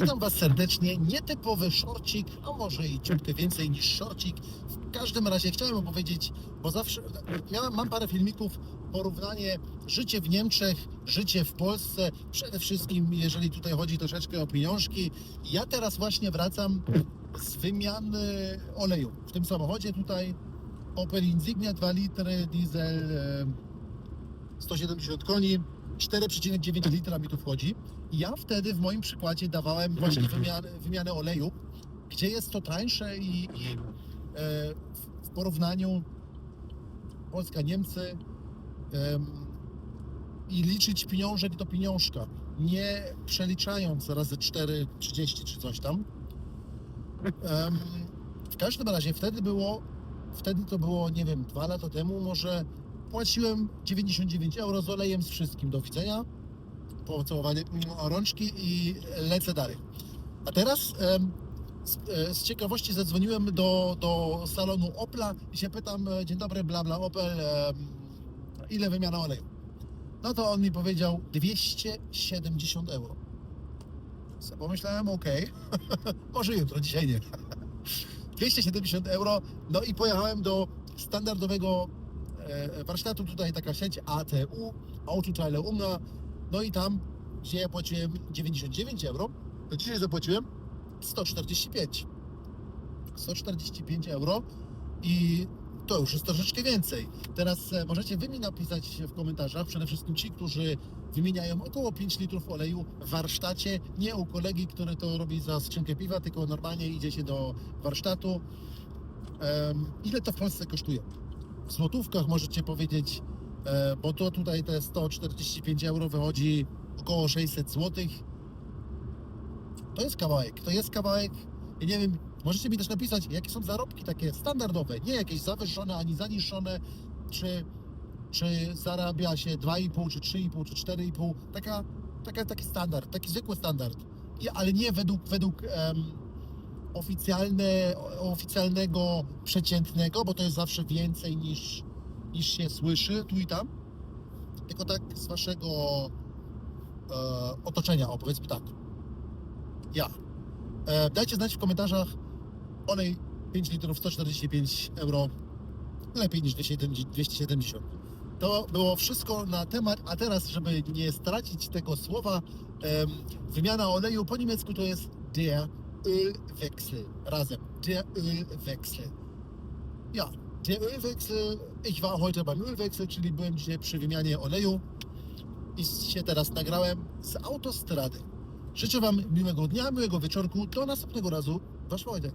Witam Was serdecznie. Nietypowy szorcik, a może i ciutkę więcej niż szorcik. W każdym razie chciałem opowiedzieć, bo zawsze miałem, mam parę filmików, porównanie życie w Niemczech, życie w Polsce, przede wszystkim jeżeli tutaj chodzi troszeczkę o pieniążki. Ja teraz właśnie wracam z wymiany oleju. W tym samochodzie tutaj Opel Insignia 2 litry, diesel e, 170 koni, 4,9 litra mi tu wchodzi. I Ja wtedy w moim przykładzie dawałem właśnie wymianę, wymianę oleju, gdzie jest to tańsze i, i e, w- porównaniu Polska-Niemcy em, i liczyć pieniążek do pieniążka, nie przeliczając razy 4,30 czy coś tam. Em, w każdym razie wtedy było, wtedy to było, nie wiem, dwa lata temu może płaciłem 99 euro z olejem, z wszystkim. Do widzenia pocałowanie rączki i lecę dalej. A teraz z, e, z ciekawości zadzwoniłem do, do salonu Opla i się pytam, e, dzień dobry, bla bla Opel, ile wymiana oleju? No to on mi powiedział 270 euro. Co Pomyślałem, okej, może jutro, dzisiaj nie. 270 euro, no i pojechałem do standardowego warsztatu, tutaj taka sieć ATU, Autoteile Umna, no i tam, gdzie ja płaciłem 99 euro, to dzisiaj zapłaciłem 145. 145 euro i to już jest troszeczkę więcej. Teraz e, możecie wy mi napisać w komentarzach, przede wszystkim ci, którzy wymieniają około 5 litrów oleju w warsztacie, nie u kolegi, który to robi za skrzynkę piwa, tylko normalnie idzie się do warsztatu. Em, ile to w Polsce kosztuje? W złotówkach możecie powiedzieć, e, bo to tutaj te 145 euro wychodzi około 600 zł. To jest kawałek, to jest kawałek. Ja nie wiem, możecie mi też napisać, jakie są zarobki takie standardowe, nie jakieś zawyżone ani zaniżone, czy, czy zarabia się 2,5, czy 3,5, czy 4,5. Taka, taka, taki standard, taki zwykły standard. I, ale nie według, według em, oficjalne, oficjalnego, przeciętnego, bo to jest zawsze więcej niż, niż się słyszy tu i tam. Tylko tak z waszego e, otoczenia, o powiedzmy tak. Ja. E, dajcie znać w komentarzach olej 5 litrów 145 euro lepiej niż 270. To było wszystko na temat, a teraz, żeby nie stracić tego słowa, wymiana oleju po niemiecku to jest der Ölwechsel. Razem. Der Ölwechsel. Ja, der Ölwechsel. Ich war heute beim Ölwechsel, czyli byłem dzisiaj przy wymianie oleju i się teraz nagrałem z autostrady. Życzę Wam miłego dnia, miłego wieczorku. Do następnego razu. Wasz Wojtek.